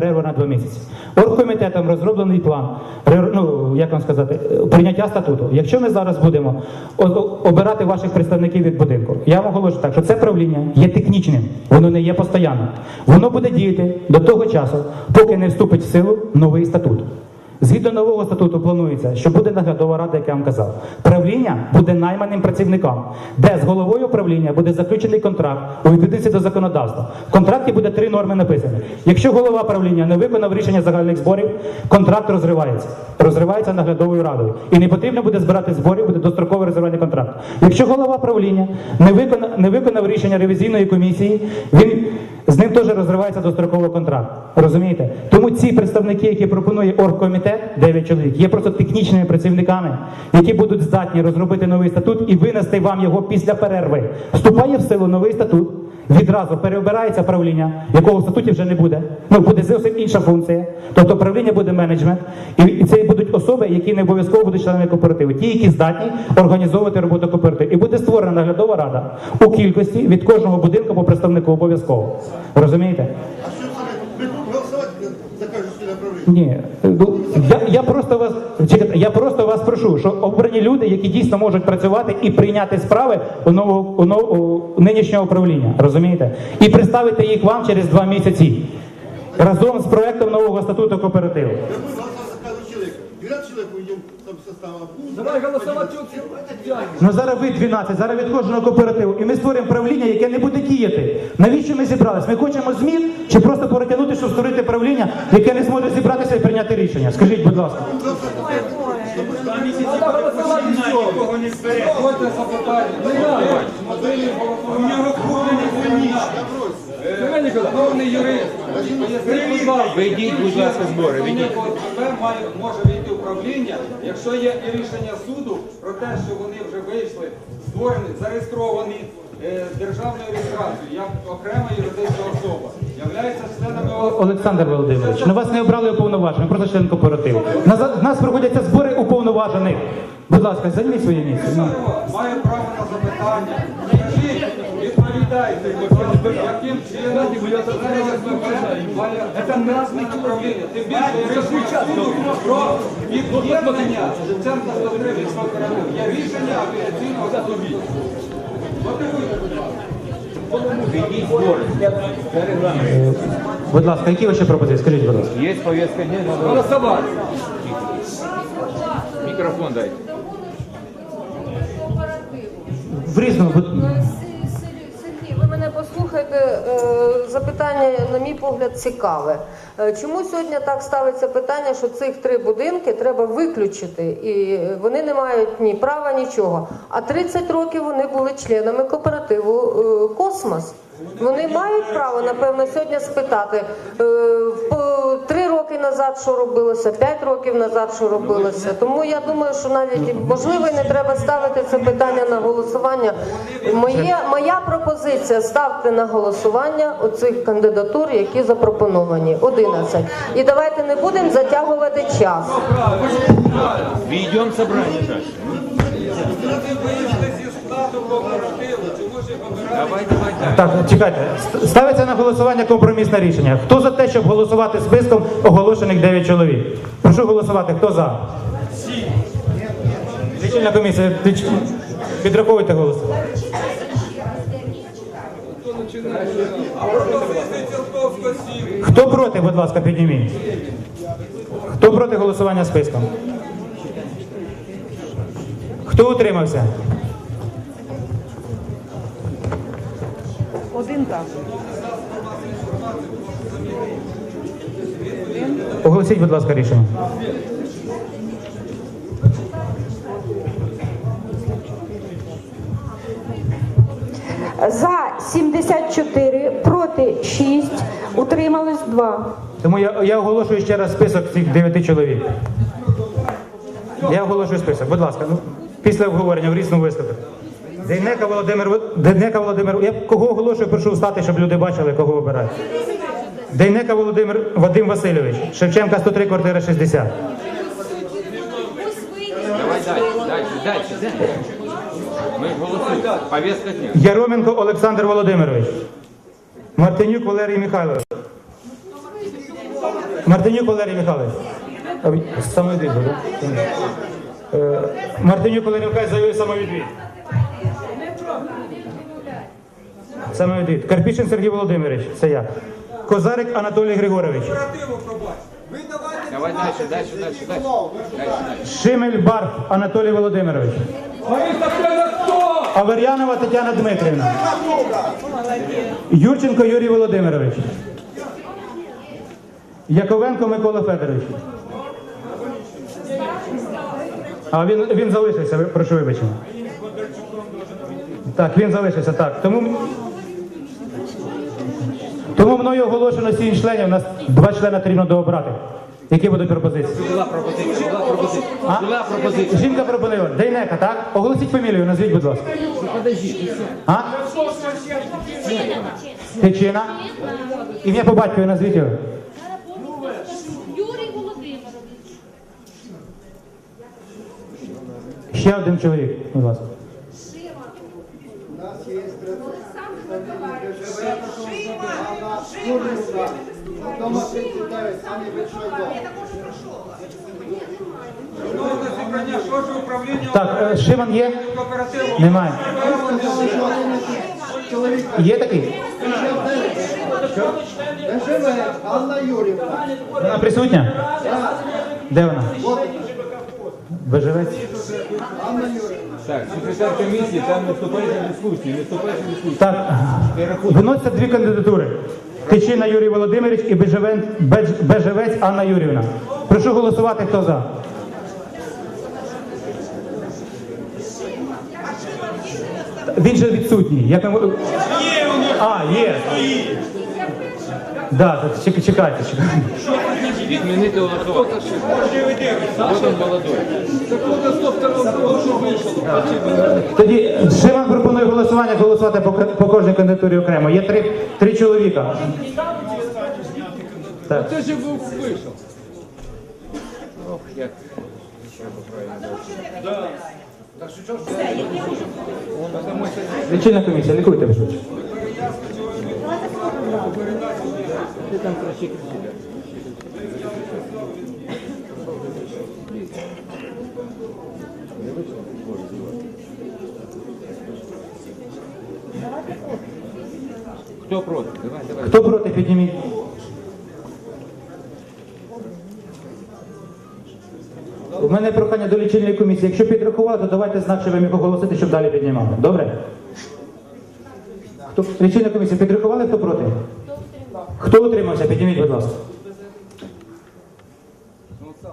перерву на два місяці. Оргкомітетом розроблений план, ну, як вам сказати, прийняття статуту. Якщо ми зараз будемо обирати ваших представників від будинку, я вам оголошую так, що це правління є технічним, воно не є постоянним. Воно буде діяти до того часу, поки не вступить в силу новий статут. Згідно нового статуту планується, що буде наглядова рада, як я вам казав. Правління буде найманим працівником, де з головою правління буде заключений контракт у відповідності до законодавства. В контракті буде три норми написані. Якщо голова правління не виконав рішення загальних зборів, контракт розривається. Розривається наглядовою радою. І не потрібно буде збирати зборів, буде дострокове розірвання контракту. Якщо голова правління не виконав, не виконав рішення ревізійної комісії, він з ним теж розривається достроковий контракт. Розумієте? Тому ці представники, які пропонує оргкомітет, 9 чоловік, є просто технічними працівниками, які будуть здатні розробити новий статут і винести вам його після перерви. Вступає в силу новий статут. Відразу переобирається правління, якого в статуті вже не буде. Ну буде зовсім інша функція. Тобто правління буде менеджмент, і це будуть особи, які не обов'язково будуть членами кооперативу, ті, які здатні організовувати роботу кооперативу. І буде створена наглядова рада у кількості від кожного будинку по представнику обов'язково. Розумієте? А що це? Ви голосувати за кожне направлення? Ні, ну, я, я просто вас чекайте, я просто вас прошу, що обрані люди, які дійсно можуть працювати і прийняти справи у нового у, нов- у нинішнього управління, розумієте? І представити їх вам через два місяці разом з проектом нового статуту кооперативу. Я буду голосувати за кожного чоловіка. 12 чоловік уйдем там состава. Давай голосувати. Ну зараз ви 12, зараз від кожного кооперативу. І ми створимо правління, яке не буде діяти. Навіщо ми зібрались? Ми хочемо змін чи просто перетягнути, щоб створити правління, яке не зможе зібратися і прийняти рішення? Скажіть, будь ласка. Все. Запитання. У нього кухня Ніколаївич, головний юрист. Поясніть, будь ласка. Вийдіть, будь ласка, з Чому Вийдіть. Має, може війти управління, якщо є рішення суду про те, що вони вже вийшли, створені, зареєстровані е, державною реєстрацією, як окрема юридична особа, являються членами Олександр Володимирович, на вас не обрали уповноважених, просто член кооперативу. На за- нас проходяться збори уповноважених. Будь ласка, займіть своє місце. Ну. Має право на запитання. Скажіть, відповідайте, яким чином це насник управління. Тим більше рішення суду про від'єднання центру. Є рішення апеляційного суду. Будь ласка. Які ваші пропозиції? Скажіть, будь ласка. Є повістка дня, Голосувати. мікрофон дайте. В різному. Мене послухайте. е, Запитання, на мій погляд, цікаве. Е, Чому сьогодні так ставиться питання, що цих три будинки треба виключити, і вони не мають ні права, нічого. А 30 років вони були членами кооперативу е, Космос. Вони мають право, напевно, сьогодні спитати три назад, що робилося, п'ять років назад, що робилося. Тому я думаю, що навіть можливо і не треба ставити це питання на голосування. Моє, моя пропозиція ставте на голосування оцих кандидатур, які запропоновані. 11. І давайте не будемо затягувати час. Ведем собрание дальше. Так, чекайте. Ставиться на голосування компромісне рішення. Хто за те, щоб голосувати списком оголошених 9 чоловік? Прошу голосувати. Хто за? Лічильна комісія, під- підраховуйте голоси. Хто проти, будь ласка, підніміть. Хто проти голосування списком? Хто утримався? Один так. Оголосіть, будь ласка, рішення. За 74, проти 6, утрималось 2. Тому я, я оголошую ще раз список цих 9 чоловік. Я оголошую список. Будь ласка, ну, після обговорення в різному виступі. Дейнека Володимир, Дейнека Володимир, я кого оголошую, прошу встати, щоб люди бачили, кого обирають. Дейнека Володимир Вадим Васильович, Шевченка 103, квартира 60. Давай дальше, дальше, дальше, дальше. Мы голосуем. Повестка дня. Яроменко Олександр Володимирович. Мартинюк Валерій Михайлович. Мартинюк Валерій Михайлович. Самовідвід, так? Е, Мартинюк Валерій Михайлович заявив самовідвід. Самовідвід. Карпішин Сергій Володимирович, це я. Козарик Анатолій Григорович. Ви Давай далі, далі, далі, далі. Далі, далі. Шимель Барб Анатолій Володимирович. Авер'янова Тетяна Дмитрівна. Юрченко Юрій Володимирович. Яковенко Микола Федорович. А він, він залишився, прошу вибачення. Так, він залишився, так. Тому, тому мною оголошено сім членів, у нас два члени потрібно дообрати. Які будуть пропозиції? Була пропозиція, була пропозиція. А? Була пропозиція. Жінка пропонила. Дейнека, так? Оголосіть фамілію, назвіть, будь ласка. Подожди? А? Тичина. Ім'я по батькові назвіть його. Юрій Володимирович. Ще один чоловік, будь ласка. Дома 39, самі більшой дом. Так, е, Шиман є? кооперативу? Немає. Є такий? Анна Юрівна. Вона присутня? Де вона? Виживець? Анна Юрівна. Так, секретар комісії, там не вступається в дискусії, не вступається в дискусії. Так, виносяться дві кандидатури. Тичина Юрій Володимирович і Бежевен- Беж- Бежевець Анна Юрівна. Прошу голосувати, хто за. Він же відсутній. Як ми... А, є. Да, так, чек- чекайте, чекайте. Відмінити голосування. Он молодой. Тоді Шиман пропонує голосування, голосувати по, по кожній кандидатурі окремо. Є три, три чоловіка. Так. Ти ж був вийшов. Ох, як. Лічильна комісія, лікуйте ви швидше. Хто проти? Давай, давай. Хто проти, підніміть. У мене прохання до лічильної комісії. Якщо підрахували, то давайте знак, що ви міг оголосити, щоб далі піднімали. Добре? Хто лічильна комісія підрахували, хто проти? Хто утримався? Підніміть, будь ласка. Ну.